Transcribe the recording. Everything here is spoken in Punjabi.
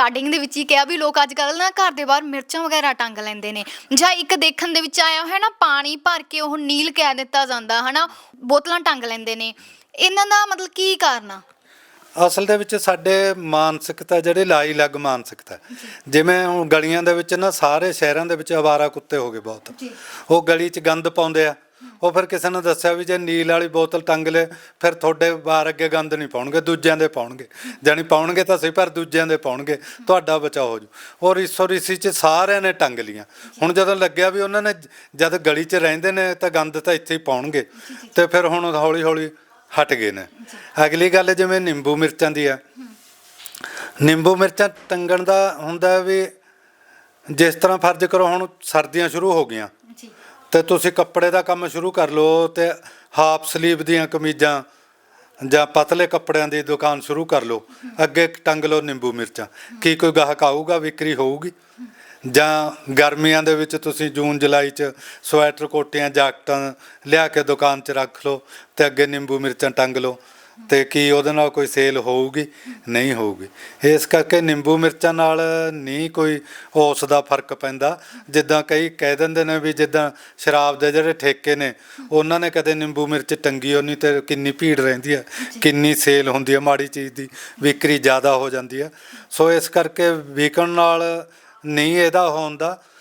ਸਟਾਰਟਿੰਗ ਦੇ ਵਿੱਚ ਹੀ ਕਿਹਾ ਵੀ ਲੋਕ ਅੱਜ ਕੱਲ੍ਹ ਨਾ ਘਰ ਦੇ ਬਾਹਰ ਮਿਰਚਾਂ ਵਗੈਰਾ ਟੰਗ ਲੈਂਦੇ ਨੇ। ਜਾਂ ਇੱਕ ਦੇਖਣ ਦੇ ਵਿੱਚ ਆਇਆ ਹੋਇਆ ਨਾ ਪਾਣੀ ਭਰ ਕੇ ਉਹ ਨੀਲ ਕਹਿ ਦਿੱਤਾ ਜਾਂਦਾ ਹਨਾ? ਬੋਤਲਾਂ ਟੰਗ ਲੈਂਦੇ ਨੇ। ਇਹਨਾਂ ਦਾ ਮਤਲਬ ਕੀ ਕਾਰਨ ਆ? ਅਸਲ ਦੇ ਵਿੱਚ ਸਾਡੇ ਮਾਨਸਿਕਤਾ ਜਿਹੜੇ ਲਾਈ ਲੱਗ ਮਾਨਸਿਕਤਾ। ਜਿਵੇਂ ਹੁਣ ਗਲੀਆਂ ਦੇ ਵਿੱਚ ਨਾ ਸਾਰੇ ਸ਼ਹਿਰਾਂ ਦੇ ਵਿੱਚ ਆਵਾਰਾ ਕੁੱਤੇ ਹੋ ਗਏ ਬਹੁਤ। ਉਹ ਗਲੀ 'ਚ ਗੰਦ ਪਾਉਂਦੇ ਆ। ਉਹ ਫਿਰ ਕਿਸੇ ਨੇ ਦੱਸਿਆ ਵੀ ਜੇ ਨੀਲ ਵਾਲੀ ਬੋਤਲ ਟੰਗ ਲੈ, ਫਿਰ ਤੁਹਾਡੇ ਬਾਹਰ ਅੱਗੇ ਗੰਦ ਨਹੀਂ ਪਾਉਣਗੇ, ਦੂਜਿਆਂ ਦੇ ਪਾਉਣਗੇ। ਜਾਨੀ ਪਾਉਣਗੇ ਤਾਂ ਸਹੀ, ਪਰ ਦੂਜਿਆਂ ਦੇ ਪਾਉਣਗੇ। ਤੁਹਾਡਾ ਬਚਾਅ ਹੋ ਜੂ। ਔਰ ਇਸੋ ਰੀਸੀ 'ਚ ਸਾਰਿਆਂ ਨੇ ਟੰਗ ਲੀਆਂ। ਹੁਣ ਜਦੋਂ ਲੱਗਿਆ ਵੀ ਉਹਨਾਂ ਨੇ ਜਦ ਗਲੀ 'ਚ ਰਹਿੰਦੇ ਨੇ, ਤਾਂ ਗੰਦ ਤਾਂ ਇੱਥੇ ਹੀ ਪਾਉਣਗੇ। ਤੇ ਫਿਰ ਹੁਣ ਹੌਲੀ ਹੌਲੀ ਹਟ ਗਏ ਨੇ। ਅਗਲੀ ਗੱਲ ਜਿਵੇਂ ਨਿੰਬੂ ਮਿਰਚਾਂ ਦੀ ਆ। ਨਿੰਬੂ ਮਿਰਚਾਂ ਟੰਗਣ ਦਾ ਹੁੰਦਾ ਵੀ ਜਿਸ ਤਰ੍ਹਾਂ ਫਰਜ਼ ਕਰੋ ਹੁਣ ਸਰਦੀਆਂ ਸ਼ੁਰੂ ਹੋ ਗਈਆਂ। ਤੇ ਤੁਸੀਂ ਕੱਪੜੇ ਦਾ ਕੰਮ ਸ਼ੁਰੂ ਕਰ ਲਓ ਤੇ ਹਾਫ ਸਲੀਵ ਦੀਆਂ ਕਮੀਜ਼ਾਂ ਜਾਂ ਪਤਲੇ ਕੱਪੜਿਆਂ ਦੀ ਦੁਕਾਨ ਸ਼ੁਰੂ ਕਰ ਲਓ। ਅੱਗੇ ਟੰਗ ਲਓ ਨਿੰਬੂ ਮਿਰਚਾਂ। ਕੀ ਕੋਈ ਗਾਹਕ ਆਊਗਾ, ਵਿਕਰੀ ਹੋਊਗੀ? ਜਾਂ ਗਰਮੀਆਂ ਦੇ ਵਿੱਚ ਤੁਸੀਂ ਜੂਨ, ਜੁਲਾਈ ਚ ਸਵੈਟਰ, ਕੋਟੀਆਂ, ਜਾਕਟਾਂ ਲਿਆ ਕੇ ਦੁਕਾਨ 'ਚ ਰੱਖ ਲਓ ਤੇ ਅੱਗੇ ਨਿੰਬੂ ਮਿਰਚਾਂ ਟੰਗ ਲਓ। ਤੇ ਕੀ ਉਹਦੇ ਨਾਲ ਕੋਈ ਸੇਲ ਹੋਊਗੀ? ਨਹੀਂ ਹੋਊਗੀ। ਇਸ ਕਰਕੇ ਨਿੰਬੂ ਮਿਰਚਾਂ ਨਾਲ ਨਹੀਂ ਕੋਈ ਉਸ ਦਾ ਫ਼ਰਕ ਪੈਂਦਾ। ਜਿੱਦਾਂ ਕਈ ਕਹਿ ਦਿੰਦੇ ਨੇ ਵੀ ਜਿੱਦਾਂ ਸ਼ਰਾਬ ਦੇ ਜਿਹੜੇ ਠੇਕੇ ਨੇ ਉਹਨਾਂ ਨੇ ਕਦੇ ਨਿੰਬੂ ਮਿਰਚ ਟੰਗੀ ਹੋਣੀ ਤੇ ਕਿੰਨੀ ਭੀੜ ਰਹਿੰਦੀ ਹੈ ਕਿੰਨੀ ਸੇਲ ਹੁੰਦੀ ਹੈ ਮਾੜੀ ਚੀਜ਼ ਦੀ ਵਿਕਰੀ ਜ਼ਿਆਦਾ ਹੋ ਜਾਂਦੀ ਹੈ ਸੋ ਇਸ ਕਰਕੇ ਵਿਕਣ ਨਾਲ ਨਹੀਂ ਇਹਦਾ ਹੋਣ ਦਾ